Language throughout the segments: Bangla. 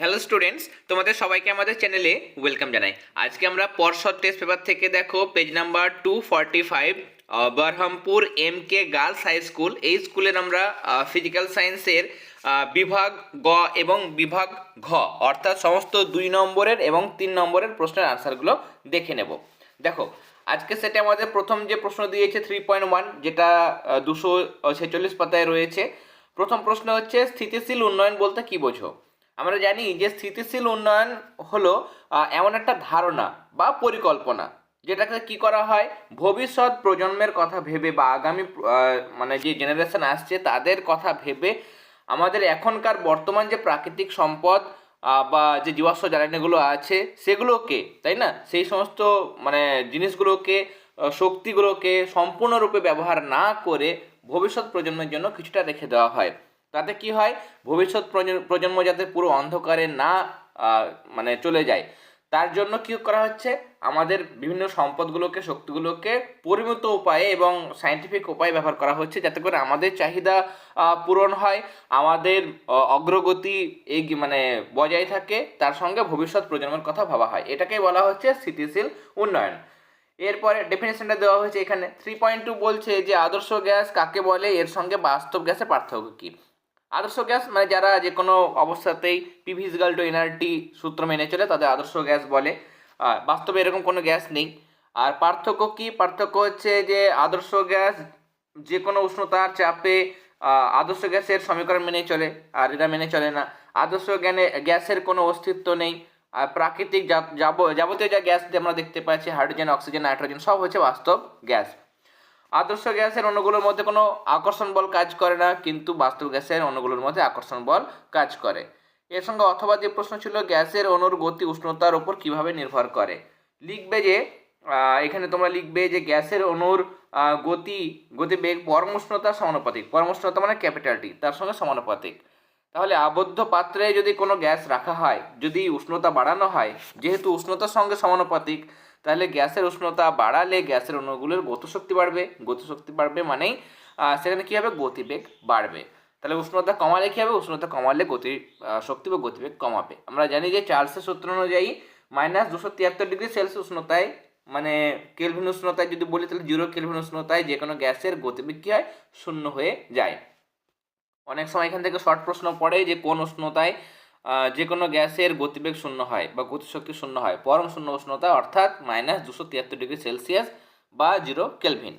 হ্যালো স্টুডেন্টস তোমাদের সবাইকে আমাদের চ্যানেলে ওয়েলকাম জানাই। আজকে আমরা পর্ষদ টেস্ট পেপার থেকে দেখো page number two forty five Berhampore M K girls high school এই স্কুলের আমরা ফিজিক্যাল সায়েন্সের বিভাগ গ এবং বিভাগ ঘ, অর্থাৎ সমস্ত দুই নম্বরের এবং তিন নম্বরের প্রশ্নের আনসারগুলো দেখে নেব। দেখো, আজকে সেটা আমাদের প্রথম যে প্রশ্ন দিয়েছে থ্রি পয়েন্ট ওয়ান যেটা দুশো ছেচল্লিশ পাতায় রয়েছে। প্রথম প্রশ্ন হচ্ছে, স্থিতিশীল উন্নয়ন বলতে কি বোঝো? আমরা জানি যে স্থিতিশীল উন্নয়ন হলো এমন একটা ধারণা বা পরিকল্পনা, যেটাকে কি করা হয়? ভবিষ্যৎ প্রজন্মের কথা ভেবে বা আগামী মানে যে জেনারেশন আসছে, তাদের কথা ভেবে আমাদের এখনকার বর্তমান যে প্রাকৃতিক সম্পদ বা যে জীবাশ্ম জ্বালানিগুলো আছে, সেগুলোকে, তাই না? সেই সমস্ত মানে জিনিসগুলোকে শক্তিগুলোকে সম্পূর্ণরূপে ব্যবহার না করে ভবিষ্যৎ প্রজন্মের জন্য কিছুটা রেখে দেওয়া হয়। তাতে কি হয়? ভবিষ্যৎ প্রজ- প্রজন্ম যাতে পুরো অন্ধকারে না মানে চলে যায়। তার জন্য কি করা হচ্ছে? আমাদের বিভিন্ন সম্পদগুলোকে, শক্তিগুলোকে পরিমিত উপায়ে এবং সায়েন্টিফিক উপায়ে ব্যবহার করা হচ্ছে যাতে করে আমাদের চাহিদা পূরণ হয়, আমাদের অগ্রগতি এই মানে বজায় থাকে। তার সঙ্গে ভবিষ্যৎ প্রজন্মের কথা ভাবা হয়। এটাকেই বলা হচ্ছে স্থিতিশীল উন্নয়ন। এরপরে ডেফিনেশনটা দেওয়া হয়েছে এখানে। থ্রি পয়েন্ট টু বলছে যে আদর্শ গ্যাস কাকে বলে? এর সঙ্গে বাস্তব গ্যাসের পার্থক্য কী? আদর্শ গ্যাস মানে যারা যে কোনো অবস্থাতেই পিভিজিক্যাল টু এনআরটি সূত্র মেনে চলে, তাদের আদর্শ গ্যাস বলে। বাস্তবে এরকম কোনো গ্যাস নেই। আর পার্থক্য কি? পার্থক্য হচ্ছে যে আদর্শ গ্যাস যে কোনো উষ্ণতার চাপে আদর্শ গ্যাসের সমীকরণ মেনে চলে, আর এরা মেনে চলে না। আদর্শ জ্ঞানে, গ্যাসের কোনো অস্তিত্ব নেই। আর প্রাকৃতিক যাব- যাবতীয় যা গ্যাস আমরা দেখতে পাচ্ছি, হাইড্রোজেন, অক্সিজেন, নাইট্রোজেন, সব হচ্ছে বাস্তব গ্যাস। আদর্শ গ্যাসের অণুগুলোর মধ্যে কোনো আকর্ষণ বল কাজ করে না, কিন্তু বাস্তব গ্যাসের অণুগুলোর মধ্যে আকর্ষণ বল কাজ করে। এর সঙ্গে অথবা যে প্রশ্ন ছিল, গ্যাসের অণুর গতি উষ্ণতার উপর কীভাবে নির্ভর করে? লিখবে যে এখানে তোমরা লিখবে যে গ্যাসের অণুর গতি, গতিবেগ পরম উষ্ণতার সমানুপাতিক। পরম উষ্ণতা মানে ক্যাপিটাল টি, তার সঙ্গে সমানুপাতিক। তাহলে আবদ্ধ পাত্রে যদি কোনো গ্যাস রাখা হয়, যদি উষ্ণতা বাড়ানো হয়, যেহেতু উষ্ণতার সঙ্গে সমানুপাতিক তাহলে গ্যাসের উষ্ণতা বাড়ালে গ্যাসের অণুগুলোর গতিশক্তি বাড়বে। গতিশক্তি বাড়বে মানেই সেখানে কী হবে? গতিবেগ বাড়বে। তাহলে উষ্ণতা কমালে কী হবে? উষ্ণতা কমালে গতি শক্তি বা গতিবেগ কমাবে। আমরা জানি যে চার্লসের সূত্র অনুযায়ী মাইনাস দুশো তিয়াত্তর ডিগ্রি সেলসিয়াস উষ্ণতায় মানে কেলভিন উষ্ণতায় যদি বলি, তাহলে জিরো কেলভিন উষ্ণতায় যে কোনো গ্যাসের গতিবেগ কী হয়? শূন্য হয়ে যায়। অনেক সময় এখান থেকে শর্ট প্রশ্ন পড়ে যে কোন উষ্ণতায় যে কোনো গ্যাসের গতিবেগ শূন্য হয় বা গতিশক্তি শূন্য হয়, পরম শূন্য উষ্ণতা অর্থাৎ মাইনাস দুশো তিয়াত্তর ডিগ্রি সেলসিয়াস বা zero kelvin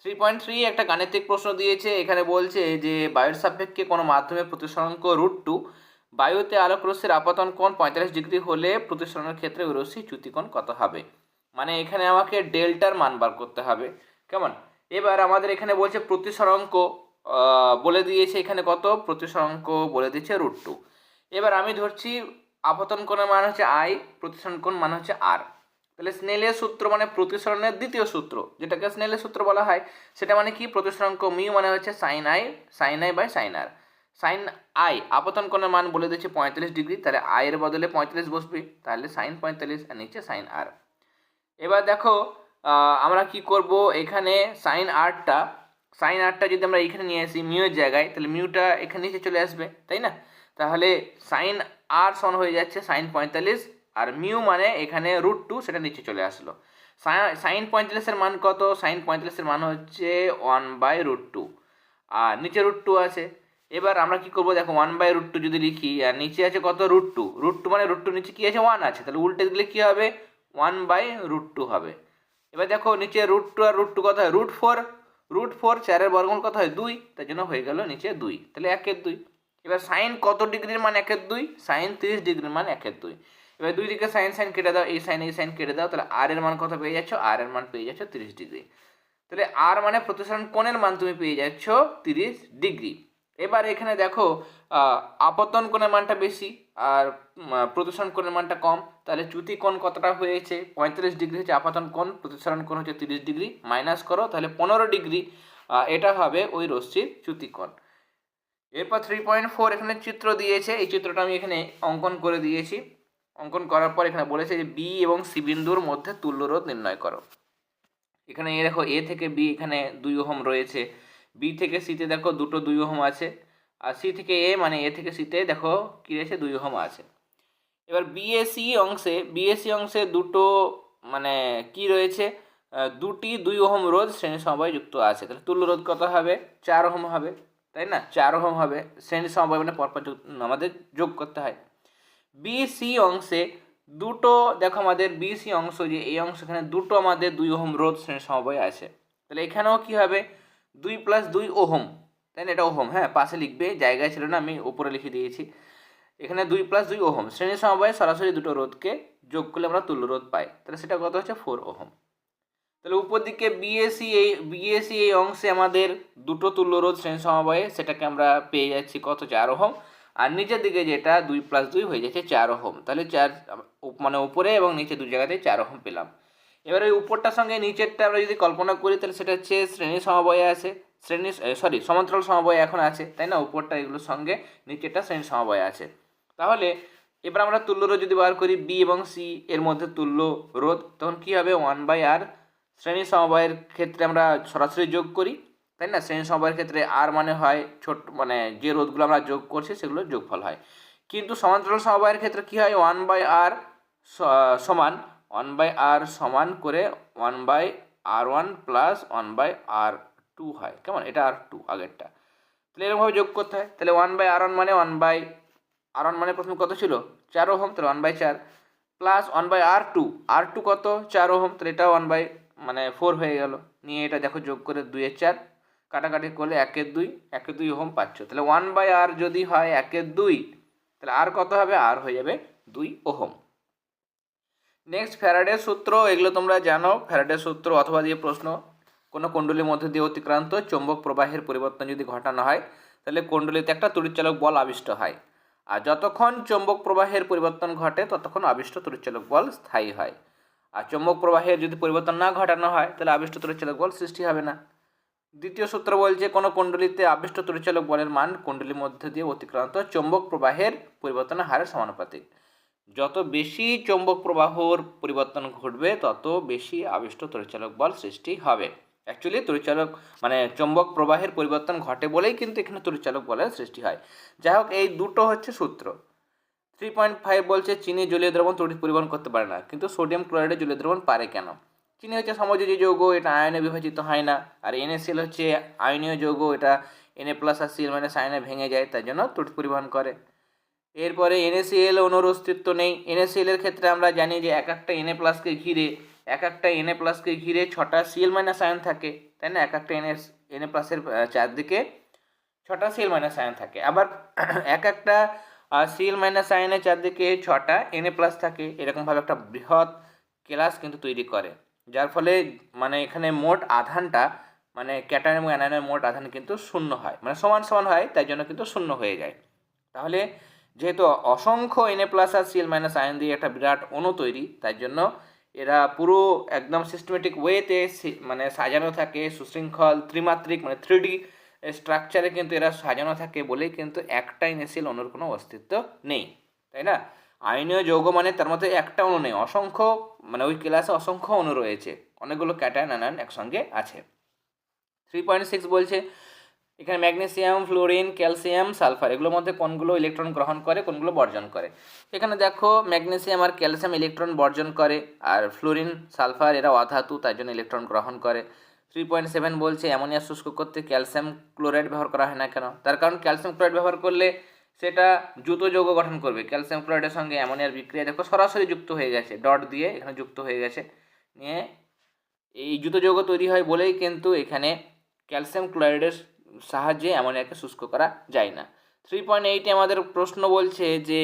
three point three একটা গাণিতিক প্রশ্ন দিয়েছে, এখানে বলছে যে বায়ুর সাপেক্ষে কোনো মাধ্যমে প্রতিসরাঙ্ক রুট টু বায়ুতে আলোক রশ্মির আপাতন কোণ পঁয়তাল্লিশ ডিগ্রি হলে প্রতিসরণের ক্ষেত্রে ওই রশ্মি চ্যুতিকোণ কত হবে? মানে এখানে আমাকে ডেল্টার মান বার করতে হবে। কেমন? এবার আমাদের এখানে বলছে প্রতিসরঙ্ক বলে দিয়েছে এখানে কত? প্রতিসরঙ্ক বলে দিয়েছে রুট টু এবার আমি ধরছি আপতন কোণের মান হচ্ছে আই, প্রতিসরণ কোণ মান হচ্ছে আর। তাহলে স্নেলের সূত্র মানে প্রতিসরণের দ্বিতীয় সূত্র, যেটাকে স্নেলের সূত্র বলা হয়, সেটা মানে কি? প্রতিসরাঙ্ক মিউ মানে হচ্ছে sine i sine i by sine r sine i আপতন কোণের মান বলে দিচ্ছে পঁয়তাল্লিশ ডিগ্রি, তাহলে আয়ের বদলে পঁয়তাল্লিশ বসবে, তাহলে সাইন পঁয়তাল্লিশ আর নিচে সাইন আর এবার দেখো আমরা কি করব? এখানে সাইন আরটা সাইন আরটা যদি আমরা এখানে নিয়ে আসি মিউয়ের জায়গায়, তাহলে মিউটা এখানে নিচে চলে আসবে, তাই না? তাহলে সাইন আর সন হয়ে যাচ্ছে সাইন পঁয়তাল্লিশ, আর মিউ মানে এখানে রুট টু সেটা নিচে চলে আসলো। সাইন পঁয়তাল্লিশের মান কত? সাইন পঁয়তাল্লিশের মান হচ্ছে ওয়ান বাই রুট টু আর নিচে রুট টু আছে। এবার আমরা কি করব? দেখো ওয়ান বাই রুট টু যদি লিখি, আর নিচে আছে কত? রুট টু রুট টু মানে রুট টু নিচে কি আছে? ওয়ান আছে। তাহলে উল্টে দিলে কি হবে? ওয়ান বাই রুট টু হবে। এবার দেখো, নিচে রুট টু আর রুট টু কত হয়? রুট ফোর রুট ফোর চারের বর্গমূল কত হয়? দুই। তার জন্য হয়ে গেল নিচে দুই। তাহলে একের দুই। এবার সাইন কত ডিগ্রির মান একের দুই? সাইন তিরিশ ডিগ্রির মান একের দুই। এবার দুই দিকে সাইন সাইন কেটে দাও, এই সাইন এই সাইন কেটে দাও, তাহলে আর এর মান কত পেয়ে যাচ্ছ? আর এর মান পেয়ে যাচ্ছ তিরিশ ডিগ্রি। তাহলে আর মানে প্রতিসরণ কোণের মান তুমি পেয়ে যাচ্ছ তিরিশ ডিগ্রি। এবার এখানে দেখো আপতন কোণের মানটা বেশি আর প্রতিসরণ কোণের মানটা কম। তাহলে চ্যুতি কোণ কতটা হয়েছে? পঁয়ত্রিশ ডিগ্রি হচ্ছে আপাতন কোণ, প্রতিসরণ কোণ হচ্ছে তিরিশ ডিগ্রি। মাইনাস করো, তাহলে পনেরো ডিগ্রি এটা হবে ওই রশ্মির চ্যুতি কোণ। এরপর থ্রি পয়েন্ট ফোর এখানে চিত্র দিয়েছে। এই চিত্রটা আমি এখানে অঙ্কন করে দিয়েছি। অঙ্কন করার পর এখানে বলেছে যে বি এবং সি বিন্দুর মধ্যে তুল্যরোধ নির্ণয় করো। এখানে এ দেখো এ থেকে বি এখানে দুই ওহম রয়েছে। বি থেকে সিতে দেখো দুটো দুই ওহম আছে। আর সি থেকে এ মানে এ থেকে সিতে দেখো কী রয়েছে? দুই ওহম আছে। এবার বিএসি অংশে বিএসি অংশে দুটো মানে কি রয়েছে? দুটি দুই ওহম রোধ শ্রেণি সমবায় যুক্ত আছে। তাহলে তুল্য রোধ কত হবে? চার ওহম হবে। তাই না? চার ওহম হবে শ্রেণি সমবায় মানে পরপর আমাদের যোগ করতে হয়। বিসি অংশে দুটো, দেখো আমাদের বিসি অংশ যে এই অংশ এখানে দুটো আমাদের দুই ওহম রোধ শ্রেণি সমবায় আছে। তাহলে এখানেও কি হবে? দুই প্লাস দুই ওহম, তাই না? এটা ওহম হ্যাঁ? পাশে লিখবে, জায়গায় ছিল না, আমি উপরে লিখে দিয়েছি। এখানে দুই প্লাস দুই ওহম শ্রেণি সমবায়ে সরাসরি দুটো রোধকে যোগ করলে আমরা তুল্য রোধ পাই। তাহলে সেটা কত হচ্ছে? Four ohm. তাহলে উপর দিকে বিএসি এই বিএসি এই অংশে আমাদের দুটো তুল্য রোধ শ্রেণি সমবায়ে সেটাকে আমরা পেয়ে যাচ্ছি কত? চার ওহম। আর নিচের দিকে যেটা দুই প্লাস দুই হয়ে যাচ্ছে চার ওহম। তাহলে চার মানে উপরে এবং নিচে দু জায়গাতেই চার ওহম পেলাম। এবার ওই উপরটার সঙ্গে নিচেরটা আমরা যদি কল্পনা করি, তাহলে সেটা হচ্ছে শ্রেণি সমবায়ে আছে। শ্রেণি সরি সমান্তরাল সমবায় এখন আছে, তাই না? উপরটা এগুলোর সঙ্গে নিচেরটা শ্রেণি সমবায় আছে। তাহলে এবার আমরা তুল্য রোধ যদি বার করি বি এবং সি এর মধ্যে তুল্য রোধ, তখন কি হবে? ওয়ান বাই আর শ্রেণি সমবায়ের ক্ষেত্রে আমরা সরাসরি যোগ করি, তাই না? শ্রেণি সমবায়ের ক্ষেত্রে আর মানে হয় ছোট মানে যে রোধগুলো আমরা যোগ করছি সেগুলো যোগফল হয়। কিন্তু সমান্তরাল সমবায়ের ক্ষেত্রে কি হয়? ওয়ান বাই আর সমান ওয়ান বাই আর সমান করে one by R one plus one by R two হয়। কেমন? এটা আর টু আগেরটা। তাহলে এরকমভাবে যোগ করতে হয়। তাহলে ওয়ান বাই আর ওয়ান মানে ওয়ান বাই আর ওয়ান মানে প্রথমে কত ছিল? চার ওহম, তাহলে ওয়ান বাই চার plus one by R two R two কত? চার ওহম, তাহলে এটা ওয়ান বাই মানে ফোর হয়ে গেল। নিয়ে এটা দেখো যোগ করে দুইয়ের চার, কাটাকাটি করলে একের দুই একের দুই ওহম পাচ্ছ। তাহলে ওয়ান বাই আর যদি হয় একের দুই, তাহলে আর কত হবে? আর হয়ে যাবে দুই ওহম। নেক্সট ফ্যারাডের সূত্র, এগুলো তোমরা জানো। ফ্যারাডের সূত্র অথবা দিয়ে প্রশ্ন কোনো কুণ্ডলীর মধ্যে দিয়ে অতিক্রান্ত চৌম্বক প্রবাহের পরিবর্তন যদি ঘটানো হয়, তাহলে কুণ্ডলীতে একটা তড়িৎচালক বল আবিষ্ট হয়। আর যতক্ষণ চৌম্বক প্রবাহের পরিবর্তন ঘটে, ততক্ষণ আবিষ্ট তড়িৎচালক বল স্থায়ী হয়। আর চৌম্বক প্রবাহের যদি পরিবর্তন না ঘটানো হয়, তাহলে আবিষ্ট তড়িৎচালক বল সৃষ্টি হবে না। দ্বিতীয় সূত্র বলছে, কোনো কুণ্ডলীতে আবিষ্ট তড়িৎচালক বলের মান কুণ্ডলির মধ্যে দিয়ে অতিক্রান্ত চৌম্বক প্রবাহের পরিবর্তনের হারের সমানুপাতিক। যত বেশি চৌম্বক প্রবাহর পরিবর্তন ঘটবে, তত বেশি আবিষ্ট তড়িৎচালক বল সৃষ্টি হবে। অ্যাকচুয়ালি তড়িৎচালক মানে চৌম্বক প্রবাহের পরিবর্তন ঘটে বলেই কিন্তু এখানে তড়িৎচালক বলের সৃষ্টি হয়। যাই হোক, এই দুটো হচ্ছে সূত্র। থ্রি পয়েন্ট ফাইভ বলছে চিনি জলীয় দ্রবণ তড়িৎ পরিবহন করতে পারে না। কিন্তু সোডিয়াম ক্লোরাইডে জলীয় দ্রবণ পারে কেন? চিনি হচ্ছে সমযোজী যৌগ, এটা আয়নে বিভাজিত হয় না। আর এনএসিএল হচ্ছে আয়নীয় যৌগ, এটা এনএ প্লাস আর সিএল মাইনাস আয়নে ভেঙে যায় তার জন্য তড়িৎ পরিবহন করে। এরপরে এনএসিএল অনুর অস্তিত্ব নেই। NaCl এর ক্ষেত্রে আমরা জানি যে এক একটা এনএ প্লাসকে ঘিরে, এক একটা এনএ প্লাসকে ঘিরে ছটা সিএল মাইনাস আয়ন থাকে, তাই না? এক একটা এনএস এনএ প্লাসের চারদিকে ছটা সিএল মাইনাস আয়ন থাকে। আবার এক একটা সিএল মাইনাস আয়নের চারদিকে ছটা এনএ প্লাস থাকে, এরকমভাবে একটা বৃহৎ ক্লাস কিন্তু তৈরি করে। যার ফলে মানে এখানে মোট আধানটা মানে ক্যাটায়ন এবং অ্যানায়নের মোট আধান কিন্তু শূন্য হয়। মানে সমান সমান হয়, তাই জন্য কিন্তু শূন্য হয়ে যায়। তাহলে যেহেতু অসংখ্য এনএ প্লাস আর সিএল মাইনাস আয়ন দিয়ে একটা বিরাট অণু তৈরি, তাই জন্য এরা পুরো একদম সিস্টেমেটিক ওয়েতে মানে সাজানো থাকে, সুশৃঙ্খল, ত্রিমাত্রিক মানে থ্রি ডি স্ট্রাকচারে কিন্তু এরা সাজানো থাকে বলেই কিন্তু একটা এনএসিএল অণুর কোনো অস্তিত্ব নেই, তাই না? আয়নীয় যৌগ মানে তার মধ্যে একটা অণু নেই, অসংখ্য মানে ওই ক্লাসে অসংখ্য অণু রয়েছে, অনেকগুলো ক্যাটায়ন অ্যানায়ন একসঙ্গে আছে। থ্রি পয়েন্ট সিক্স বলছে, এখানে ম্যাগনেসিয়াম ফ্লোরিন ক্যালসিয়াম সালফার এগুলোর মধ্যে কোনগুলো ইলেকট্রন গ্রহণ করে, কোনগুলো বর্জন করে? এখানে দেখো ম্যাগনেসিয়াম আর ক্যালসিয়াম ইলেকট্রন বর্জন করে, আর ফ্লোরিন সালফার এরা অধাতু, তাই জন্য ইলেকট্রন গ্রহণ করে। থ্রি পয়েন্ট সেভেন বলছে, অ্যামোনিয়া শুষ্ক করতে ক্যালসিয়াম ক্লোরাইড ব্যবহার করা হয় না কেন? তার কারণ ক্যালসিয়াম ক্লোরাইড ব্যবহার করলে সেটা জুত যৌগ গঠন করবে। ক্যালসিয়াম ক্লোরাইডের সঙ্গে অ্যামোনিয়ার বিক্রিয়া দেখো সরাসরি যুক্ত হয়ে গেছে, ডট দিয়ে এখানে যুক্ত হয়ে গেছে। নিয়ে এই জুত যৌগ তৈরি হয় বলেই কিন্তু এখানে ক্যালসিয়াম ক্লোরাইডের সাহায্যে অ্যামোনিয়াকে শুষ্ক করা যায় না। থ্রি পয়েন্ট এইটে আমাদের প্রশ্ন বলছে যে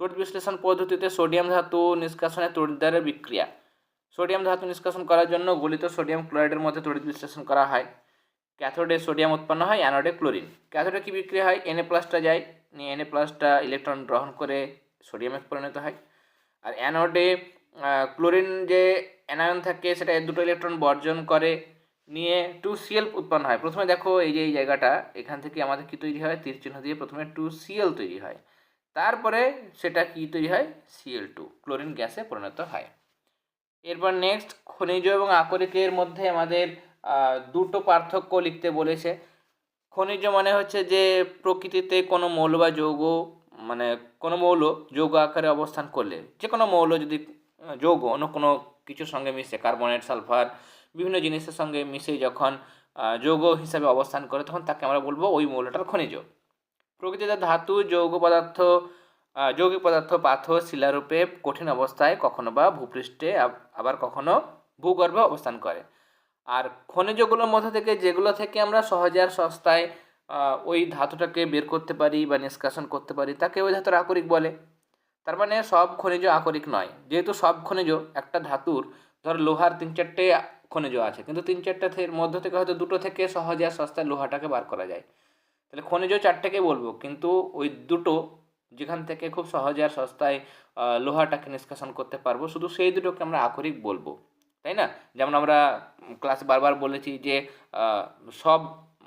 তড়িৎ বিশ্লেষণ পদ্ধতিতে সোডিয়াম ধাতু নিষ্কাশনের তড়িৎদ্বারের বিক্রিয়া। সোডিয়াম ধাতু নিষ্কাশন করার জন্য গলিত সোডিয়াম ক্লোরাইডের মধ্যে তড়িৎ বিশ্লেষণ করা হয়। ক্যাথোডে সোডিয়াম উৎপন্ন হয়, অ্যানোডে ক্লোরিন। ক্যাথোডে কী বিক্রিয়া হয়? এনএ প্লাসটা যায়, নিয়ে এনএ প্লাসটা ইলেকট্রন গ্রহণ করে সোডিয়ামে পরিণত হয়। আর অ্যানোডে ক্লোরিন যে অ্যানায়ন থাকে, সেটা দুটো ইলেকট্রন বর্জন করে, নিয়ে টু সিএল উৎপন্ন হয়। প্রথমে দেখো এই যে এই জায়গাটা, এখান থেকে আমাদের কি তৈরি হয়? তীর চিহ্ন দিয়ে প্রথমে টু সিএল তৈরি হয়। তারপরে সেটা কি তৈরি হয়? সিএল টু ক্লোরিন গ্যাসে পরিণত হয়। এরপর নেক্সট খনিজ এবং আকরিকের মধ্যে আমাদের দুটো পার্থক্য লিখতে বলেছে। খনিজ মানে হচ্ছে যে প্রকৃতিতে কোনো মৌল বা যৌগ মানে কোনো মৌল যৌগ আকারে অবস্থান করলে যে কোনো মৌল যদি যৌগ, অন্য কোনো কিছুর সঙ্গে মিশে, কার্বনেট, সালফার, বিভিন্ন জিনিসের সঙ্গে মিশে যখন যৌগ হিসাবে অবস্থান করে, তখন তাকে আমরা বলব ওই মৌলটার খনিজ। প্রকৃতিতে ধাতু, যৌগ পদার্থ যৌগিক পদার্থ, পাথর শিলারূপে কঠিন অবস্থায় কখনো বা ভূপৃষ্ঠে আবার কখনো ভূগর্ভে অবস্থান করে। আর খনিজগুলোর মধ্যে থেকে যেগুলো থেকে আমরা সহজে আর সস্তায় ওই ধাতুটাকে বের করতে পারি বা নিষ্কাশন করতে পারি, তাকে ওই ধাতুর আকরিক বলে। তার মানে সব খনিজ আকরিক নয়। যেহেতু সব খনিজ, একটা ধাতুর, ধর লোহার তিন চারটে খনিজ আছে, কিন্তু তিন চারটে মধ্য থেকে হয়তো দুটো থেকে সহজে আর সস্তায় লোহাটাকে বার করা যায়। তাহলে খনিজ চারটেকে বলব, কিন্তু ওই দুটো যেখান থেকে খুব সহজে আর সস্তায় লোহাটাকে নিষ্কাশন করতে পারব। শুধু সেই দুটোকে আমরা আকরিক বলব, তাই না? যেমন আমরা ক্লাসে বারবার বলেছি যে সব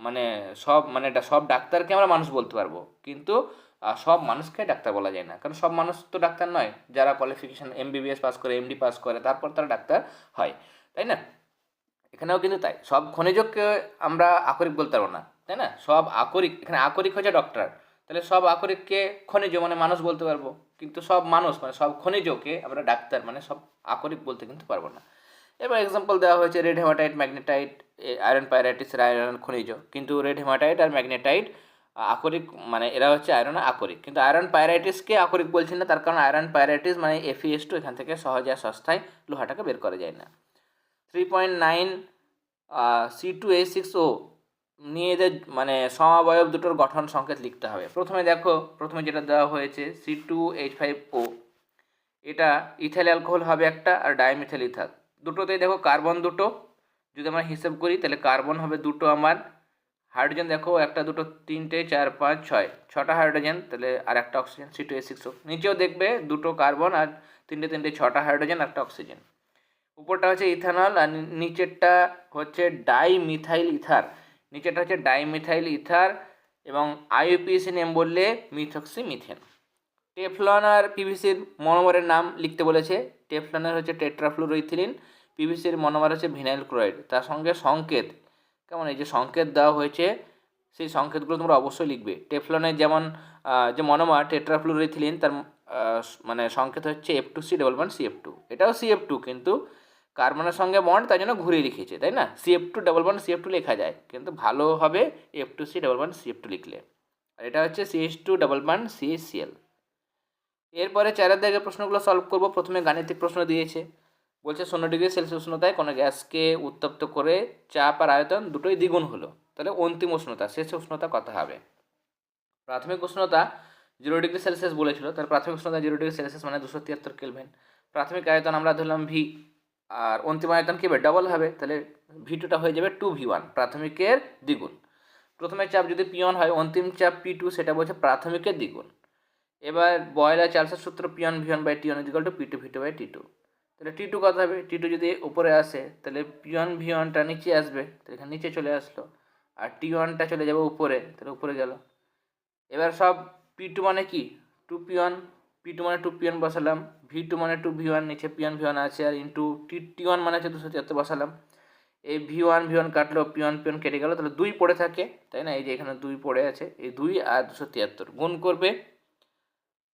মানে সব মানে সব ডাক্তারকে আমরা মানুষ বলতে পারব। কিন্তু সব মানুষকে ডাক্তার বলা যায় না। কারণ সব মানুষ তো ডাক্তার নয়। যারা কোয়ালিফিকেশান এমবিবিএস পাস করে এমডি পাস করে, তারপর তারা ডাক্তার হয়, তাই না? এখানেও কিন্তু তাই। সব খনিজকে আমরা আকরিক বলতে পারব না, তাই না? সব আকরিক, এখানে আকরিক হচ্ছে ডক্টর তাহলে সব আকরিককে খনিজ মানে মানুষ বলতে পারব। কিন্তু সব মানুষ মানে সব খনিজকে আমরা ডাক্তার মানে সব আকরিক বলতে কিন্তু পারব না। এবার এক্সাম্পল দেওয়া হয়েছে রেড হেমাটাইট ম্যাগনেটাইট আয়রন পাইরাইটিসের আয়রন খনিজ। কিন্তু রেড হেমাটাইট আর ম্যাগনেটাইট আকরিক মানে এরা হচ্ছে আয়রন আকরিক। কিন্তু আয়রন পাইরাইটিসকে আকরিক বলছি না, তার কারণ আয়রন পাইরাইটিস মানে এফিএস টু এখান থেকে সহজে আর সস্তায় লোহাটাকে বের করা যায় না। Three point nine C two A six O নিয়ে এদের মানে সমাবয়ব দুটোর গঠন সংকেত লিখতে হবে। প্রথমে দেখো, প্রথমে যেটা দেওয়া হয়েছে C two H five O এটা ইথাইল অ্যালকোহল হবে একটা আর ডাইমিথাইল ইথার দুটোতেই দেখো কার্বন দুটো, যদি আমরা হিসেব করি, তাহলে কার্বন হবে দুটো আমার, হাইড্রোজেন দেখো একটা, দুটো, তিনটে, চার, পাঁচ, ছয়, ছটা হাইড্রোজেন, তাহলে আর একটা oxygen C two A six নিচেও দেখবে দুটো কার্বন আর তিনটে তিনটে, ছটা হাইড্রোজেন, একটা অক্সিজেন। উপরটা হচ্ছে ইথানল আর নিচেরটা হচ্ছে ডাইমিথাইল ইথার। নিচেরটা হচ্ছে ডাইমিথাইল ইথার এবং আইউপিএসি নেম বললে মিথক্সি মিথেন টেফলন আর পিভিসির মনোমারের নাম লিখতে বলেছে। টেফলনের হচ্ছে টেট্রাফ্লুরোইথিলিন, পিভিসির মনোমার হচ্ছে ভিনাইল ক্লোরাইড তার সঙ্গে সংকেত। কেমন? এই যে সংকেত দেওয়া হয়েছে, সেই সংকেতগুলো তোমরা অবশ্যই লিখবে। টেফলনের যেমন যে মনোমার, টেট্রাফ্লুরোইথিলিন, তার মানে সংকেত হচ্ছে F two C one C F two এটাও সি এফ টু কিন্তু কার্বনের সঙ্গে বন্ড তাই জন্য ঘুরিয়ে লিখেছে, তাই না? C F two double one C F two লেখা যায়, কিন্তু ভালো হবে F two C double one C F two লিখলে। আর এটা হচ্ছে C H two double one C C L এরপরে চারের দাগের প্রশ্নগুলো সলভ করব। প্রথমে গাণিতিক প্রশ্ন দিয়েছে। বলছে, শূন্য ডিগ্রি সেলসিয়াস উষ্ণতায় কোনো গ্যাসকে উত্তপ্ত করে চাপ আর আয়তন দুটোই দ্বিগুণ হলো। তাহলে অন্তিম উষ্ণতা, শেষ উষ্ণতা কত হবে? প্রাথমিক উষ্ণতা জিরো ডিগ্রি সেলসিয়াস বলেছিল। তার প্রাথমিক উষ্ণতা জিরো ডিগ্রি সেলসিয়াস মানে দুশো তিয়াত্তর কেলভিন। প্রাথমিক আয়তন আমরা ধরলাম ভি আর অন্তিম আয়তন কী হবে? ডবল হবে। তাহলে ভি টুটা হয়ে যাবে টু ভি ওয়ান প্রাথমিকের দ্বিগুণ। প্রথমে চাপ যদি পিয়ন হয়, অন্তিম চাপ পি টু সেটা বলছে প্রাথমিকের দ্বিগুণ। এবার বয়লার চার্লসের সূত্র P one V one by T one equal to P two V two by T two তাহলে টি টু কত হবে? টি টু যদি উপরে আসে, তাহলে পিয়ন ভিয়নটা নিচে আসবে, তাহলে এখানে নিচে চলে আসলো। আর টি ওয়ানটা চলে যাবে উপরে, তাহলে উপরে গেল। এবার সব পি টু মানে কি? Two P one P two মানে টু পিয়ন বসালাম ভি টু মানে টু ভি ওয়ান নিচে পিয়ন ভি ওয়ান আছে আর ইন্টু টি টি ওয়ান মানে হচ্ছে দুশো তিয়াত্তর বসালাম। এই ভি ওয়ান ভি ওয়ান কাটলো পিয়ন পিয়ন কেটে গেল, তাহলে দুই পড়ে থাকে, তাই না? এই যে এখানে দুই পড়ে আছে, এই দুই আর দুশো তিয়াত্তর। গুণ করবে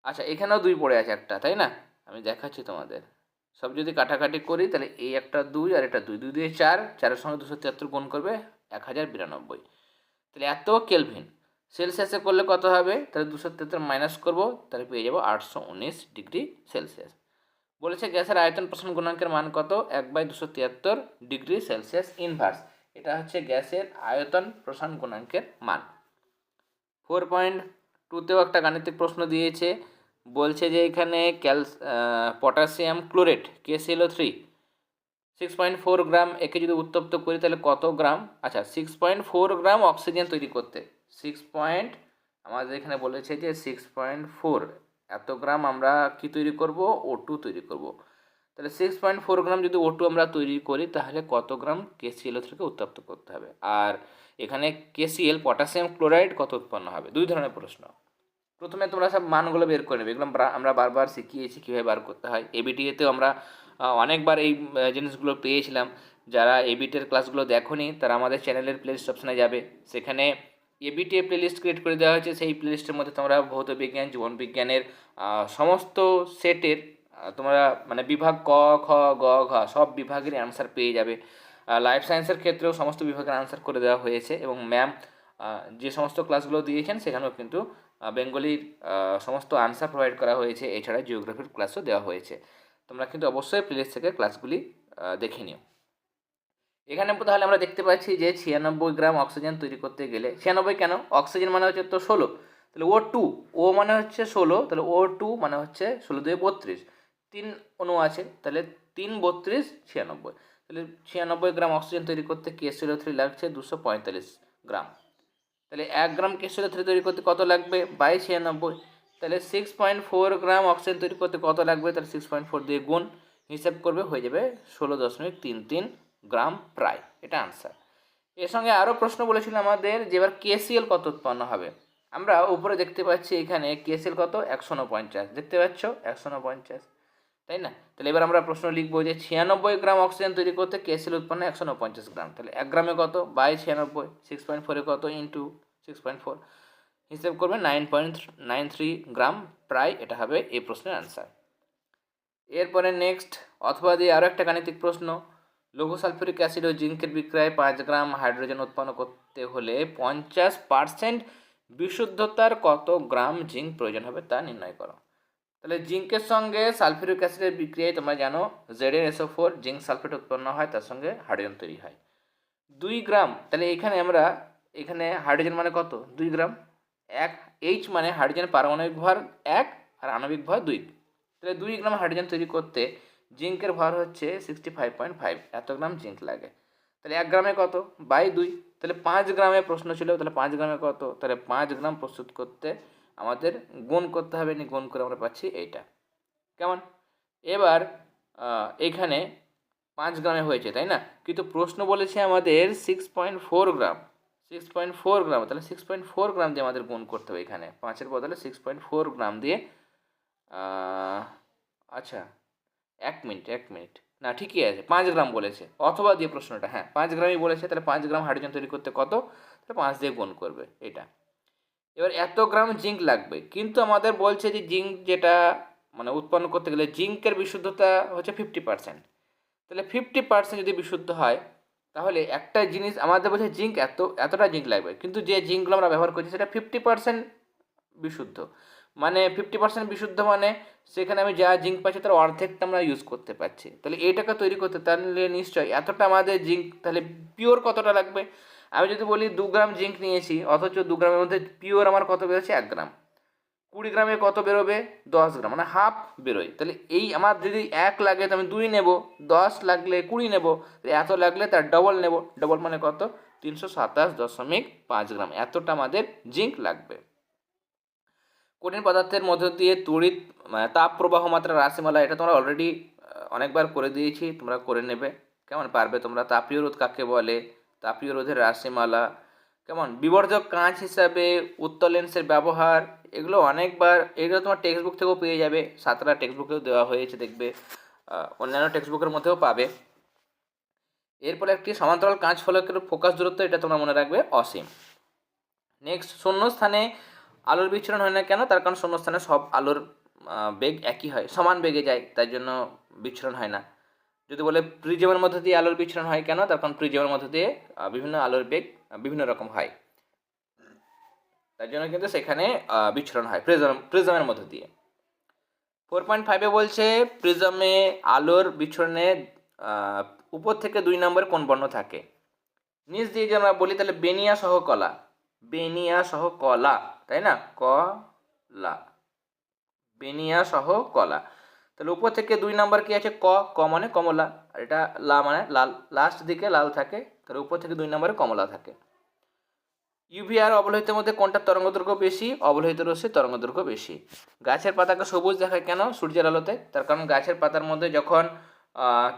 আচ্ছা এখানেও দুই পড়ে আছে একটা, তাই না? আমি দেখাচ্ছি তোমাদের। সব যদি কাটাকাটি করি, তাহলে এই একটা দুই আর এটা দুই দুই দিয়ে চার, চারের সঙ্গে দুশো তিয়াত্তর গুণ করবে এক হাজার বিরানব্বই। তাহলে এত কেলভিন সেলসিয়াসে করলে কত হবে? তাহলে দুশো তিয়াত্তর মাইনাস করব, তাহলে পেয়ে যাব আটশো উনিশ ডিগ্রি সেলসিয়াস। বলেছে গ্যাসের আয়তন প্রসারণ গুণাঙ্কের মান কত? এক বাই দুশো তিয়াত্তর ডিগ্রি সেলসিয়াস ইনভার্স এটা হচ্ছে গ্যাসের আয়তন প্রসারণ গুণাঙ্কের মান। ফোর পয়েন্ট টুতেও একটা গাণিতিক প্রশ্ন দিয়েছে। বলছে যে এখানে ক্যাল potassium chlorate KCLO three six point four gram একে যদি উত্তপ্ত করি তাহলে কত গ্রাম? আচ্ছা six point four gram oxygen তৈরি করতে। সিক্স পয়েন্ট আমাদের এখানে বলেছে যে সিক্স পয়েন্ট ফোর এত গ্রাম আমরা কি তৈরি করব? ও টু তৈরি করব। তাহলে সিক্স পয়েন্ট ফোর গ্রাম যদি ও টু আমরা তৈরি করি, তাহলে কত গ্রাম কেসিএলও থেকে উত্তপ্ত করতে হবে? আর এখানে কেসিএল পটাশিয়াম ক্লোরাইড কত উৎপন্ন হবে? দুই ধরনের প্রশ্ন। প্রথমে তোমরা সব মানগুলো বের করে নেবে। এগুলো আমরা- বারবার শিখিয়েছি কীভাবে বার করতে হয়। এবিটিএতেও আমরা অনেকবার এই জিনিসগুলো পেয়েছিলাম। যারা এবিটের ক্লাসগুলো দেখোনি, তারা আমাদের চ্যানেলের প্লে অপশনে যাবে। সেখানে এবিটিএ প্লেলিস্ট ক্রিয়েট করে দেওয়া হয়েছে। সেই প্লেলিস্টের মধ্যে তোমরা ভৌত বিজ্ঞান, জীবন বিজ্ঞানের সমস্ত সেটের তোমরা মানে বিভাগ ক, খ, গ, ঘ, সব বিভাগের অ্যান্সার পেয়ে যাবে। লাইফ সায়েন্সের ক্ষেত্রেও সমস্ত বিভাগের আনসার করে দেওয়া হয়েছে এবং ম্যাম যে সমস্ত ক্লাসগুলো দিয়েছেন, সেখানেও কিন্তু বেঙ্গলির সমস্ত আনসার প্রোভাইড করা হয়েছে। এছাড়া জিওগ্রাফির ক্লাসও দেওয়া হয়েছে। তোমরা কিন্তু অবশ্যই প্লেলিস্ট থেকে ক্লাসগুলি দেখে নিও। এখানে তাহলে আমরা দেখতে পাচ্ছি যে ছিয়ানব্বই গ্রাম অক্সিজেন তৈরি করতে গেলে, ছিয়ানব্বই কেন? অক্সিজেন মানে হচ্ছে তো ষোলো, তাহলে ও টু, ও মানে হচ্ছে ষোলো, তাহলে ও টু মানে হচ্ছে ষোলো দুই বত্রিশ, তিন অণু আছে, তাহলে তিন বত্রিশ ছিয়ানব্বই, তাহলে ছিয়ানব্বই গ্রাম অক্সিজেন তৈরি করতে কেসিও থ্রি লাগছে দুশো পঁয়তাল্লিশ গ্রাম, তাহলে এক গ্রাম কেসিও থ্রি তৈরি করতে কত লাগবে? বাই ছিয়ানব্বই, তাহলে six point four gram oxygen তৈরি করতে কত লাগবে? তাহলে সিক্স পয়েন্ট ফোর দিয়ে গুণ, হিসাব করবে হয়ে যাবে ষোলো দশমিক তিন তিন গ্রাম প্রায়, এটা আনসার এর সঙ্গে আরও প্রশ্ন বলেছিল আমাদের যে এবার কেসিএল কত উৎপন্ন হবে? আমরা উপরে দেখতে পাচ্ছি এখানে কেসিএল কত? একশো উনপঞ্চাশ দেখতে পাচ্ছ? একশো উনপঞ্চাশ তাই না? তাহলে এবার আমরা প্রশ্ন লিখব যে ছিয়ানব্বই গ্রাম অক্সিজেন তৈরি করতে কেসিএল উৎপন্ন একশো উনপঞ্চাশ গ্রাম। তাহলে এক গ্রামে কত? বাই ছিয়ানব্বই সিক্স পয়েন্ট ফোরে কত ইন্টু সিক্স পয়েন্ট ফোর হিসেব করবে nine point nine three gram. প্রায় এটা হবে এই প্রশ্নের আনসার এরপরে নেক্সট অথবা দিয়ে আরও একটা গাণিতিক প্রশ্ন। লঘু সালফিউরিক অ্যাসিড ও জিঙ্কের বিক্রয়ে পাঁচ গ্রাম হাইড্রোজেন উৎপন্ন করতে হলে পঞ্চাশ পার্সেন্ট বিশুদ্ধতার কত গ্রাম জিঙ্ক প্রয়োজন হবে তা নির্ণয় করো। তাহলে জিঙ্কের সঙ্গে সালফিউরিক অ্যাসিডের বিক্রিয়ায় তোমরা জানো Z N SO four zinc sulphate উৎপন্ন হয়, তার সঙ্গে হাইড্রোজেন তৈরি হয়। দুই গ্রাম, তাহলে এখানে আমরা, এখানে হাইড্রোজেন মানে কত? দুই গ্রাম। এক এইচ মানে হাইড্রোজেন পারমাণবিক ভর এক আর আণবিক ভর দুই। তাহলে দুই গ্রাম হাইড্রোজেন তৈরি করতে জিঙ্কের ভর হচ্ছে সিক্সটি ফাইভ পয়েন্ট ফাইভ এত গ্রাম জিঙ্ক লাগে। তাহলে এক গ্রামে কত? বাই দুই। তাহলে পাঁচ গ্রামে প্রশ্ন ছিল, তাহলে পাঁচ গ্রামে কত? তাহলে পাঁচ গ্রাম প্রস্তুত করতে আমাদের গুণ করতে হবে নি গুণ করে আমরা পাচ্ছি এইটা। কেমন? এবার এখানে পাঁচ গ্রামে হয়েছে, তাই না? কিন্তু প্রশ্ন বলেছে আমাদের six point four gram. Six point four gram, তাহলে সিক্স পয়েন্ট ফোর গ্রাম দিয়ে আমাদের গুণ করতে হবে এখানে। পাঁচের বদলে সিক্স পয়েন্ট ফোর গ্রাম দিয়ে আচ্ছা এক মিনিট এক মিনিট। না, ঠিকই আছে, পাঁচ গ্রাম বলেছে। অথবা দিয়ে প্রশ্নটা হ্যাঁ পাঁচ গ্রামই বলেছে, তাহলে পাঁচ গ্রাম হাইড্রোজেন তৈরি করতে কত? তাহলে পাঁচ দিয়ে গুণ করবে, এটা। এবার এত গ্রাম জিঙ্ক লাগবে, কিন্তু আমাদের বলছে যে জিঙ্ক যেটা মানে উৎপন্ন করতে গেলে জিঙ্কের বিশুদ্ধতা হচ্ছে ফিফটি পার্সেন্ট তাহলে ফিফটি পার্সেন্ট যদি বিশুদ্ধ হয়, তাহলে একটা জিনিস, আমাদের বলছে জিঙ্ক এত, এতটা জিঙ্ক লাগবে, কিন্তু যে জিঙ্কগুলো আমরা ব্যবহার করছি, সেটা ফিফটি পার্সেন্ট বিশুদ্ধ। মানে ফিফটি পার্সেন্ট বিশুদ্ধ মানে সেখানে আমি যা জিঙ্ক পাচ্ছি তার অর্ধেকটা আমরা ইউজ করতে পারছি। তাহলে এইটাকে তৈরি করতে তাহলে নিশ্চয়ই এতটা আমাদের জিঙ্ক তাহলে পিওর কতটা লাগবে? আমি যদি বলি দু গ্রাম জিঙ্ক নিয়েছি, অথচ দু গ্রামের মধ্যে পিওর আমার কত বেরোচ্ছে? এক গ্রাম। কুড়ি গ্রামে কত বেরোবে? দশ গ্রাম মানে হাফ বেরোয়। তাহলে এই আমার যদি এক লাগে তো আমি দুই নেব, দশ লাগলে কুড়ি নেব এত লাগলে তার ডবল নেব। ডবল মানে কত? তিনশো সাতাশ দশমিক পাঁচ গ্রাম। এতটা আমাদের জিঙ্ক লাগবে। কঠিন পদার্থের মধ্য দিয়ে তড়িৎ মানে তাপ প্রবাহ মাত্রা রাশিমালা এটা তোমরা অলরেডি অনেকবার করে দিয়েছি, তোমরা করে নেবে। কেমন পারবে তোমরা? তাপীয় রোধ কাকে বলে? তাপীয় রোধের রাশিমালা কেমন? বিবর্ধক কাঁচ হিসাবে উত্তর লেন্সের ব্যবহার, এগুলো অনেকবার, এগুলো তোমার টেক্সট বুক থেকেও পেয়ে যাবে। সাতটা টেক্সট বুকেও দেওয়া হয়েছে দেখবে। অন্যান্য টেক্সট বুকের মধ্যেও পাবে। এরপরে একটি সমান্তরাল কাঁচ ফলকের ফোকাস দূরত্ব, এটা তোমরা মনে রাখবে, অসীম। নেক্সট শূন্য স্থানে আলোর বিচ্ছুরণ হয় না কেন? তার কারণ শূন্য স্থানে সব আলোর বেগ একই হয়, সমান বেগে যায়, তাই জন্য বিচ্ছুরণ হয় না। যদি বলে প্রিজমের মধ্যে দিয়ে আলোর বিচ্ছুরণ হয় কেন? তার কারণ প্রিজমের মধ্যে দিয়ে বিভিন্ন আলোর বেগ বিভিন্ন রকম হয়। তার জন্য কিন্তু সেখানে বিচ্ছুরণ হয় প্রিজম, প্রিজমের মধ্যে দিয়ে। ফোর পয়েন্ট ফাইভে বলছে, প্রিজমে আলোর বিচ্ছুরণে উপর থেকে দুই নম্বরে কোন বর্ণ থাকে? নিচ দিয়ে যদি আমরা বলি, তাহলে বেনিয়া সহ কলা বেনিয়া সহ কলা তাই না? কলা। বেনিয়া সহ কলা। তাহলে উপর থেকে দুই নাম্বার কি আছে? ক ক মানে কমলা। আর এটা লা মানে লাল। লাস্ট দিকে লাল থাকে। তাহলে উপর থেকে দুই নম্বরে কমলা থাকে। ইউভি আর অবলোহিতের মধ্যে কোনটা তরঙ্গ দৈর্ঘ্য বেশি? অবলোহিত রশ্মির তরঙ্গ দৈর্ঘ্য বেশি। গাছের পাতাকে সবুজ দেখায় কেন? সূর্যের আলোতে। তার কারণ গাছের পাতার মধ্যে যখন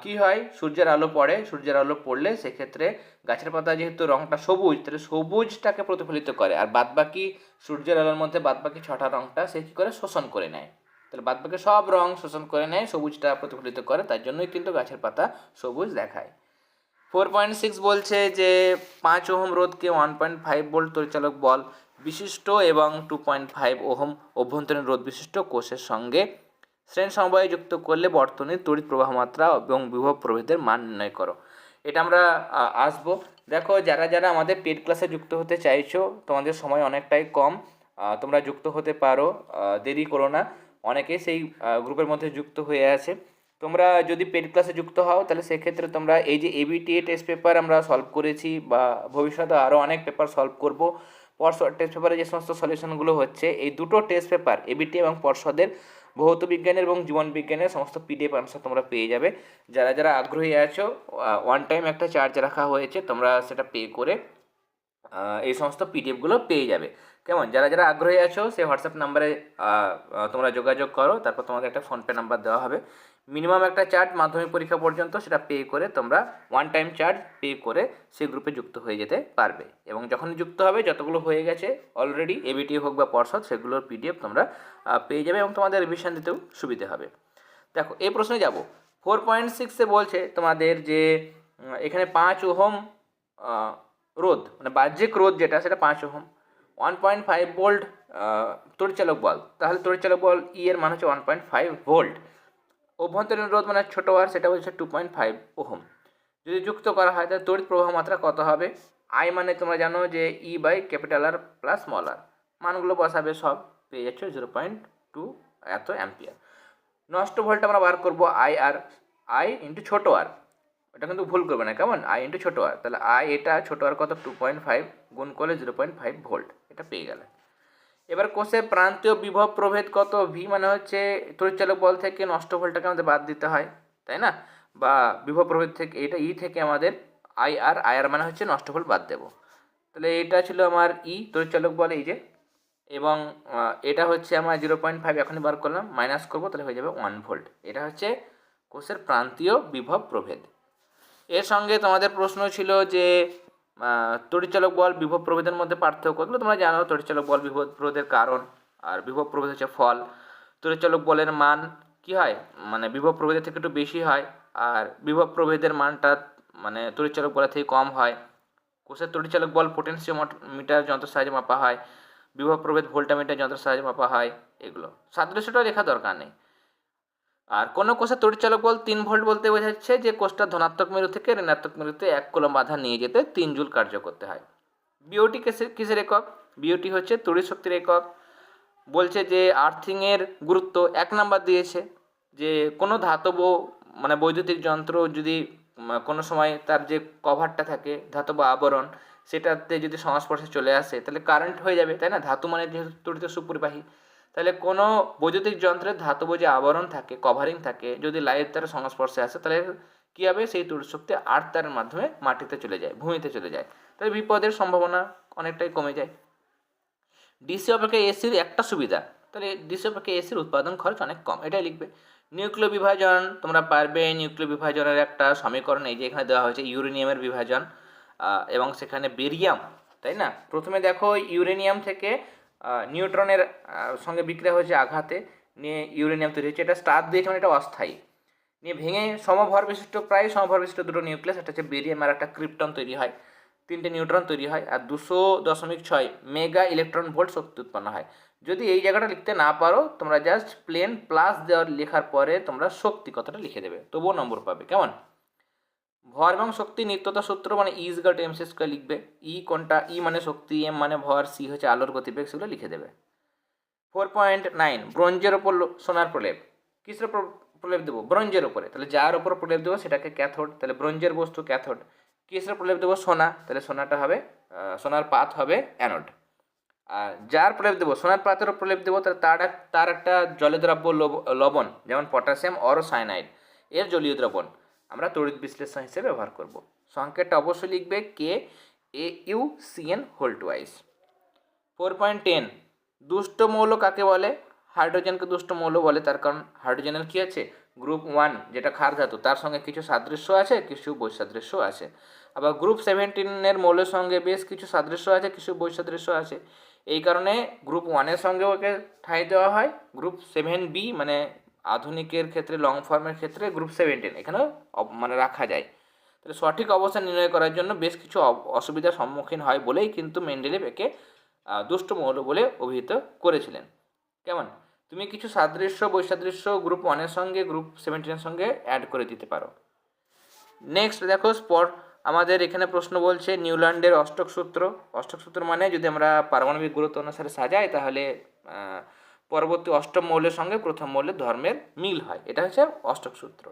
কি হয়? সূর্যের আলো পড়ে, সূর্যের আলো পড়লে সেক্ষেত্রে গাছের পাতা যেহেতু রংটা সবুজ, তাহলে সবুজটাকে প্রতিফলিত করে। আর বাদবাকি সূর্যের আলোর মধ্যে বাদবাকি ছটা রংটা সে কী করে? শোষণ করে নেয়। তাহলে বাদবাকি সব রং শোষণ করে নেয়, সবুজটা প্রতিফলিত করে, তার জন্যই কিন্তু গাছের পাতা সবুজ দেখায়। ফোর পয়েন্ট সিক্স বলছে যে, পাঁচ ওহম রোধকে ওয়ান পয়েন্ট ফাইভ ভোল্ট পরিচালক বল বিশিষ্ট এবং টু পয়েন্ট ফাইভ ওহম অভ্যন্তরীণ রোধ বিশিষ্ট কোষের সঙ্গে শ্রেণ সমবায় যুক্ত করলে বর্তনীর তড়িৎ প্রবাহ মাত্রা এবং বিভব প্রভেদের মান নির্ণয় করো। এটা আমরা আসব। দেখো, যারা যারা আমাদের পেড ক্লাসে যুক্ত হতে চাইছো, তোমাদের সময় অনেকটাই কম। তোমরা যুক্ত হতে পারো দেরি করো না। অনেকেই সেই গ্রুপের মধ্যে যুক্ত হয়ে আছে। তোমরা যদি পেড ক্লাসে যুক্ত হও, তাহলে সেক্ষেত্রে তোমরা এই যে এবিটিএ টেস্ট পেপার আমরা সলভ করেছি বা ভবিষ্যতে আরও অনেক পেপার সলভ করব। পর্ষদ টেস্ট পেপারে যে সমস্ত সলিউশনগুলো হচ্ছে, এই দুটো টেস্ট পেপার এবিটি এবং পর্ষদের ভৌত বিজ্ঞানের এবং জীবন বিজ্ঞানের সমস্ত পিডিএফ আনসার তোমরা পেয়ে যাবে। যারা যারা আগ্রহী আছো ওয়ান টাইম একটা চার্জ রাখা হয়েছে, তোমরা সেটা পে করে এই সমস্ত পিডিএফগুলো পেয়ে যাবে। কেমন? যারা যারা আগ্রহী আছো, সেই হোয়াটসঅ্যাপ নাম্বারে তোমরা যোগাযোগ করো, তারপর তোমাদের একটা ফোনপে নাম্বার দেওয়া হবে। মিনিমাম একটা চার্জ মাধ্যমিক পরীক্ষা পর্যন্ত সেটা পে করে তোমরা ওয়ান টাইম চার্জ পে করে সেই গ্রুপে যুক্ত হয়ে যেতে পারবে। এবং যখন যুক্ত হবে, যতগুলো হয়ে গেছে অলরেডি এবিটি হোক বা পর্ষদ, সেগুলোর পিডিএফ তোমরা পেয়ে যাবে এবং তোমাদের রিভিশন দিতেও সুবিধে হবে। দেখো, এই প্রশ্নে যাব। ফোর পয়েন্ট সিক্সে বলছে তোমাদের যে এখানে পাঁচ ওহম রোধ মানে বাহ্যিক রোধ যেটা, সেটা পাঁচ ohm. One point five volt তড়িচালক বল। তাহলে তড়িচালক বল ই এর মান হচ্ছে ওয়ান পয়েন্ট ফাইভ ভোল্ট অভ্যন্তরীণ রোধ মানে ছোটো আর সেটা হচ্ছে টু পয়েন্ট ফাইভ ওহম। যদি যুক্ত করা হয়, তাহলে তড়িৎ প্রবাহ মাত্রা কত হবে? আই মানে তোমরা জানো যে E by capital R plus small R মানগুলো বসাবে সব, পেয়ে যাচ্ছ জিরো পয়েন্ট টু এত অ্যাম্পিয়ার নষ্ট ভোল্ট আমরা বার করব আই আর আই ইন্টু ছোটো আর এটা কিন্তু ভুল করবে না, কেমন? আই ইন্টু ছোটো আর তাহলে আই এটা ছোটো আর কত? টু পয়েন্ট ফাইভ গুণ করলে জিরো পয়েন্ট ফাইভ ভোল্ট। এটা পেয়ে গেলে। এবার কোষের প্রান্তীয় বিভব প্রভেদ কত? ভি মানে হচ্ছে তড়িৎচালক বল থেকে নষ্ট ভোল্টটাকে আমাদের বাদ দিতে হয়, তাই না? বা বিভব প্রভেদ থেকে, এটা ই থেকে আমাদের আই আর আই আর মানে হচ্ছে নষ্ট ভোল্ট বাদ দেবো। তাহলে এটা ছিল আমার ই তড়িৎচালক বল এই যে, এবং এটা হচ্ছে আমার জিরো পয়েন্ট ফাইভ এখনই বার করলাম মাইনাস করব, তাহলে হয়ে যাবে ওয়ান ভোল্ট। এটা হচ্ছে কোষের প্রান্তীয় বিভব প্রভেদ। এর সঙ্গে তোমাদের প্রশ্ন ছিল যে তড়িৎচালক বল বিভব প্রভেদের মধ্যে পার্থক্য। এগুলো তোমরা জানো তড়িৎচালক বল বিভব প্রভেদের কারণ আর বিভব প্রভেদ হচ্ছে ফল। তড়িৎচালক বলের মান কি হয়? মানে বিভব প্রভেদের থেকে একটু বেশি হয় আর বিভব প্রভেদের মানটা মানে তড়িৎচালক বলের থেকে কম হয়। কোষের তড়িৎচালক বল পোটেনশিওমিটার যন্ত্রের সাহায্যে মাপা হয়। বিভব প্রভেদ ভোল্টামিটার যন্ত্রের সাহায্যে মাপা হয়। এগুলো সাদৃশ্যটা লেখা দরকার নেই। আর কোনো কোষের তড়িৎচালক বল তিন ভোল্ট বলতে বোঝাচ্ছে যে কোষটা ধনাত্মক মেরু থেকে ঋণাত্মক মেরুতে এক কলম আধান নিয়ে যেতে তিন জুল কার্য করতে হয়। বিওটি কিসের কিসের একক? বিওটি হচ্ছে তড়িৎ শক্তির একক। বলছে যে আর্থিংয়ের গুরুত্ব এক নাম্বার দিয়েছে যে কোনো ধাতব মানে বৈদ্যুতিক যন্ত্র যদি কোনো সময় তার যে কভারটা থাকে, ধাতব আবরণ, সেটাতে যদি সংস্পর্শে চলে আসে, তাহলে কারেন্ট হয়ে যাবে, তাই না? ধাতু মানে যেহেতু তড়িৎ সুপরিবাহী তাহলে কোনো বৈদ্যুতিক যন্ত্রের ধাতব যে আবরণ থাকে কভারিং থাকে, যদি লাইট তার সংস্পর্শে আসে, তাহলে কী হবে? সেই তড়িৎ শক্তি আর্ট তারের মাধ্যমে মাটিতে চলে যায়, ভূমিতে চলে যায়। তাহলে বিপদের সম্ভাবনা অনেকটাই কমে যায়। ডিসি অপেক্ষা এসির একটা সুবিধা, তাহলে ডিসি অপেক্ষা এসির উৎপাদন খরচ অনেক কম, এটাই লিখবে। নিউক্লিয় বিভাজন, তোমরা পারবে নিউক্লিয় বিভাজনের একটা সমীকরণ, এই যে এখানে দেওয়া হয়েছে ইউরেনিয়ামের বিভাজন এবং সেখানে বেরিয়াম, তাই না? প্রথমে দেখো ইউরেনিয়াম থেকে নিউট্রনের সঙ্গে বিক্রিয়া হয়েছে আঘাতে, নিয়ে ইউরেনিয়াম তৈরি হয়েছে। এটা স্টার দিয়েছে মানে এটা অস্থায়ী। নিয়ে ভেঙে সমভর বিশিষ্ট, প্রায় সমভর বিশিষ্ট দুটো নিউক্লিয়াস, একটা হচ্ছে বেরিয়াম আর একটা ক্রিপ্টন তৈরি হয়। তিনটে নিউট্রন তৈরি হয় আর দুশো দশমিক ছয় মেগা ইলেকট্রন ভোল্ট শক্তি উৎপন্ন হয়। যদি এই জায়গাটা লিখতে না পারো, তোমরা জাস্ট প্লেন প্লাস দেওয়ার লেখার পরে তোমরা শক্তি কথাটা লিখে দেবে? তবুও নম্বর পাবে, কেমন? ভর এবং শক্তি নিত্যতা সূত্র মানে is got M C square লিখবে। ই কোনটা? ই মানে শক্তি, এম মানে ভর, সি হচ্ছে আলোর গতিবেগ, সেগুলো লিখে দেবে। ফোর পয়েন্ট নাইন, ব্রোঞ্জের ওপর সোনার প্রলেপ। কিসের ওপর প্রলেপ দেবো? ব্রোঞ্জের ওপরে তাহলে যার ওপর প্রলেপ দেবো সেটাকে ক্যাথোড। তাহলে ব্রোঞ্জের বস্তু ক্যাথোড। কিসের প্রলেপ দেবো? সোনা। তাহলে সোনাটা হবে সোনার পাত হবে অ্যানোড। আর যার প্রলেপ দেবো? সোনার পাতেরও প্রলেপ দেবো, তাহলে তার তার একটা জলদ্রাব্য লব- লবণ, যেমন পটাশিয়াম অর সাইনাইড এর জলীয় দ্রবণ। আমরা তড়িৎ বিশ্লেষণ হিসেবে ব্যবহার করব। সংকেতটা অবশ্যই লিখবে K A U C N হোল্ট ওয়াইজ ফোর পয়েন্ট টেন দুষ্ট মৌল কাকে বলে? হাইড্রোজেনকে দুষ্ট মৌল বলে, তার কারণ হাইড্রোজেনের কী আছে? গ্রুপ ওয়ান, যেটা ক্ষার ধাতু, তার সঙ্গে কিছু সাদৃশ্য আছে, কিছু বৈসাদৃশ্য আছে। আবার গ্রুপ সেভেন্টিনের মৌলের সঙ্গে বেশ কিছু সাদৃশ্য আছে, কিছু বৈসাদৃশ্য আছে। এই কারণে গ্রুপ ওয়ানের সঙ্গে ওকে ঠাঁই দেওয়া হয়। গ্রুপ সেভেন বি মানে আধুনিকের ক্ষেত্রে লং ফর্মের ক্ষেত্রে গ্রুপ সেভেন্টিন এখানেও মানে রাখা যায়। তাহলে সঠিক অবস্থান নির্ণয় করার জন্য বেশ কিছু অসুবিধার সম্মুখীন হয় বলেই কিন্তু মেন্ডেলেভ একে দুষ্ট মৌল বলে অভিহিত করেছিলেন। কেমন? তুমি কিছু সাদৃশ্য, বৈসাদৃশ্য গ্রুপ ওয়ানের সঙ্গে গ্রুপ সেভেন্টিনের সঙ্গে অ্যাড করে দিতে পারো। নেক্সট দেখো স্পট আমাদের এখানে প্রশ্ন বলছে নিউল্যান্ডের অষ্টক সূত্র। অষ্টক সূত্র মানে যদি আমরা পারমাণবিক গুরুত্ব অনুসারে সাজাই তাহলে পরবর্তী অষ্টম মৌলের সঙ্গে প্রথম মৌলের ধর্মের মিল হয়। এটা হচ্ছে অষ্টক সূত্র।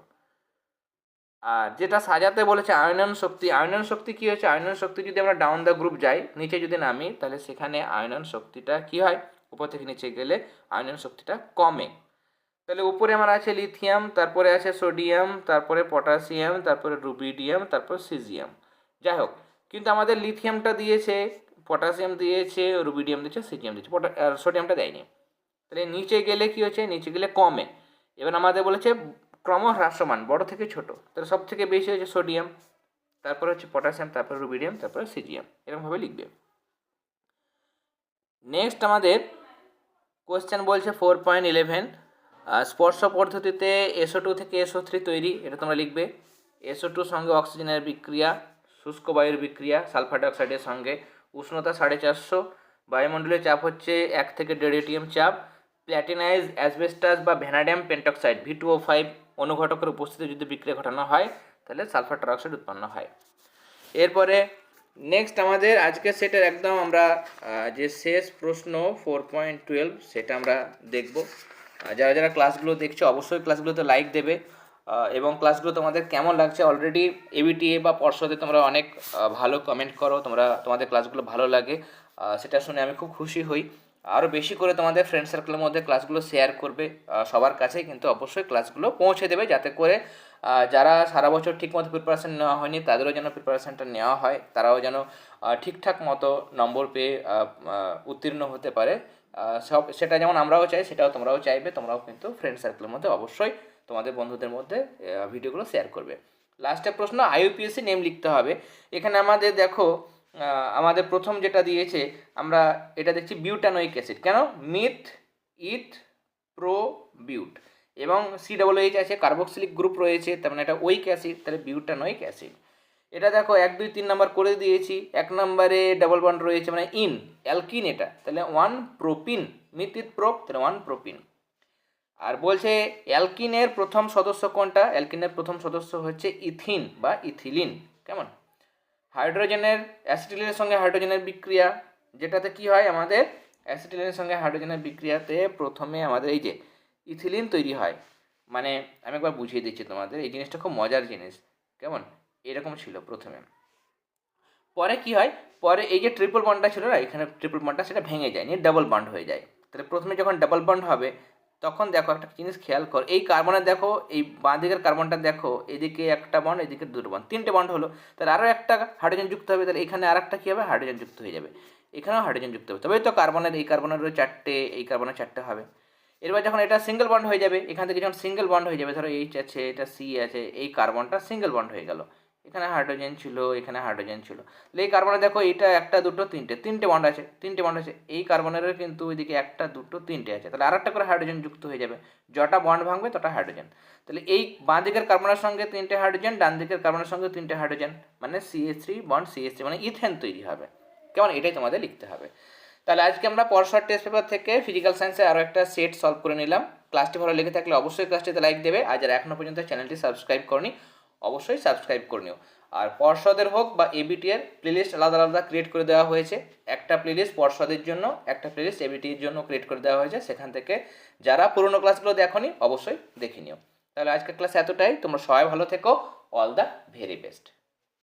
আর যেটা সাজাতে বলেছে আয়নন শক্তি আয়নন শক্তি কি হচ্ছে আয়নন শক্তি যদি আমরা ডাউন দ্য গ্রুপ যাই, নিচে যদি নামি, তাহলে সেখানে আয়নন শক্তিটা কি হয়? উপর থেকে নিচে গেলে আয়নন শক্তিটা কমে। তাহলে উপরে আমার আছে লিথিয়াম তারপরে আছে সোডিয়াম তারপরে পটাশিয়াম তারপরে রুবিডিয়াম তারপর সিজিয়াম যাই হোক, কিন্তু আমাদের লিথিয়ামটা দিয়েছে পটাশিয়াম দিয়েছে রুবিডিয়াম দিয়েছে সিজিয়াম দিয়েছে পটা সোডিয়ামটা দেয়নি। তাহলে নিচে গেলে কি হচ্ছে? নিচে গেলে কমে। এবার আমাদের বলেছে ক্রম হ্রাসমান বড় থেকে ছোট। তাহলে সব থেকে বেশি হচ্ছে সোডিয়াম, তারপরে হচ্ছে পটাশিয়াম, তারপরে রুবিডিয়াম, তারপরে সিজিয়াম। এরকমভাবে লিখবে। নেক্সট আমাদের কোয়েশ্চেন বলছে ফোর পয়েন্ট ইলেভেন স্পর্শ পদ্ধতিতে এসও টু থেকে এসও থ্রি তৈরি, এটা তোমরা লিখবে। এসও টুর সঙ্গে অক্সিজেনের বিক্রিয়া, শুষ্ক বায়ুর বিক্রিয়া, সালফার ডাইঅক্সাইডের সঙ্গে। উষ্ণতা সাড়ে চারশো, বায়ুমণ্ডলের চাপ হচ্ছে এক থেকে দেড় এটিএম চাপ। প্ল্যাটিনাইজ অ্যাসবেস্টাস বা vanadium pentoxide V two O five অনুঘটকের উপস্থিতি যদি বিক্রিয়া ঘটানো হয়, তাহলে সালফার ডাইঅক্সাইড উৎপন্ন হয়। এরপরে নেক্সট আমাদের আজকে সেটের একদম আমরা যে শেষ প্রশ্ন ফোর পয়েন্ট টুয়েলভ সেটা আমরা দেখব। যারা যারা ক্লাসগুলো দেখছ, অবশ্যই ক্লাসগুলোতে লাইক দেবে। এবং ক্লাসগুলো তোমাদের কেমন লাগছে? অলরেডি এবিটিএ বা পর্ষদে তোমরা অনেক ভালো কমেন্ট করো। তোমরা, তোমাদের ক্লাসগুলো ভালো লাগে। সেটা শুনে আমি খুব খুশি হই। আরও বেশি করে তোমাদের ফ্রেন্ড সার্কেলের মধ্যে ক্লাসগুলো শেয়ার করবে সবার কাছে কিন্তু অবশ্যই ক্লাসগুলো পৌঁছে দেবে যাতে করে যারা সারা বছর ঠিকমতো প্রিপারেশান নেওয়া হয়নি, তাদেরও যেন প্রিপারেশানটা নেওয়া হয়, তারাও যেন ঠিকঠাক মতো নম্বর পেয়ে উত্তীর্ণ হতে পারে। সব, সেটা যেমন আমরাও চাই, সেটাও তোমরাও চাইবে, তোমরাও কিন্তু ফ্রেন্ড সার্কেলের মধ্যে অবশ্যই তোমাদের বন্ধুদের মধ্যে ভিডিওগুলো শেয়ার করবে। লাস্টের প্রশ্ন আইইউপিএসসি নেম লিখতে হবে। এখানে আমাদের দেখো আমাদের প্রথম যেটা দিয়েছে, আমরা এটা দেখছি বিউটানোইক অ্যাসিড কেন? মিথ ইথ প্রো বিউট এবং সি ডবল এইচ আছে কার্বক্সিলিক গ্রুপ রয়েছে, তার মানে এটা ওইক অ্যাসিড তাহলে বিউটানোইক অ্যাসিড এটা দেখো, এক, দুই, তিন নাম্বার করে দিয়েছি, এক নম্বরে ডাবল বন্ড রয়েছে মানে ইন অ্যালকিন এটা। তাহলে ওয়ান প্রোপিন মিথ মিথিত প্রোপ তাহলে ওয়ান প্রোপিন আর বলছে অ্যালকিনের প্রথম সদস্য কোনটা? অ্যালকিনের প্রথম সদস্য হচ্ছে ইথিন বা ইথিলিন কেমন? হাইড্রোজেনের অ্যাসিটিলিনের সঙ্গে হাইড্রোজেনের বিক্রিয়া, যেটাতে কি হয় আমাদের? অ্যাসিটিলিনের সঙ্গে হাইড্রোজেনের বিক্রিয়াতে প্রথমে আমাদের এই যে ইথিলিন তৈরি হয়। মানে আমি একবার বুঝিয়ে দিচ্ছি তোমাদের, এই জিনিসটা খুব মজার জিনিস। কেমন? এরকম ছিল প্রথমে। পরে কি হয়? পরে এই যে ট্রিপল বন্ডটা ছিল না, এখানে ট্রিপল বন্ডটা সেটা ভেঙে যায়, নিয়ে ডাবল বন্ড হয়ে যায়। তাহলে প্রথমে যখন ডাবল বন্ড হবে তখন দেখো একটা জিনিস খেয়াল কর, এই কার্বনের দেখো, এই বাঁ দিকের কার্বনটা দেখো, এদিকে একটা বন্ড এদিকে দুটো বন্ড তিনটে বন্ড হলো, তাহলে আরও একটা হাইড্রোজেন যুক্ত হবে, তাহলে এখানে আর একটা কী হবে? হাইড্রোজেন যুক্ত হয়ে যাবে, এখানেও হাইড্রোজেন যুক্ত হবে, তবেই তো কার্বনের এই কার্বনের চারটে, এই কার্বনের চারটে হবে। এরপর যখন এটা সিঙ্গেল বন্ড হয়ে যাবে, এখান থেকে যখন সিঙ্গেল বন্ড হয়ে যাবে, ধরো এইচ আছে, এটা সি আছে, এই কার্বনটা সিঙ্গেল বন্ড হয়ে গেল। এখানে হাইড্রোজেন ছিল, এখানে হাইড্রোজেন ছিল। এই কার্বনে দেখো এটা একটা, দুটো, তিনটে তিনটে বন্ড আছে, তিনটে বন্ড আছে। এই কার্বনেরও কিন্তু ওইদিকে একটা, দুটো, তিনটে আছে। তাহলে আর একটা করে হাইড্রোজেন যুক্ত হয়ে যাবে। যটা বন্ড ভাঙবে তটা হাইড্রোজেন তাহলে এই বাঁ দিকের কার্বনের সঙ্গে তিনটে হাইড্রোজেন ডান দিকের কার্বনের সঙ্গে তিনটে হাইড্রোজেন মানে CS three bond CS three মানে ইথেন তৈরি হবে। কেমন? এটাই তোমাদের লিখতে হবে। তাহলে আজকে আমরা পরশর টেস্ট পেপার থেকে ফিজিক্যাল সায়েন্সে আরও একটা সেট সলভ করে নিলাম। ক্লাসটি ভালো লেগে থাকলে অবশ্যই ক্লাসটিতে লাইক দেবে। আর যারা এখনও পর্যন্ত চ্যানেলটি সাবস্ক্রাইব করনি অবশ্যই সাবস্ক্রাইব করে নিও। আর পর্ষদের হোক বা এবিটিএর প্লেলিস্ট আলাদা আলাদা ক্রিয়েট করে দেওয়া হয়েছে। একটা প্লেলিস্ট পর্ষদের জন্য, একটা প্লেলিস্ট এবিটির জন্য ক্রিয়েট করে দেওয়া হয়েছে। সেখান থেকে যারা পুরোনো ক্লাসগুলো দেখনি, অবশ্যই দেখে নিও। তাহলে আজকের ক্লাস এতটাই। তোমরা সবাই ভালো থেকো। All the very best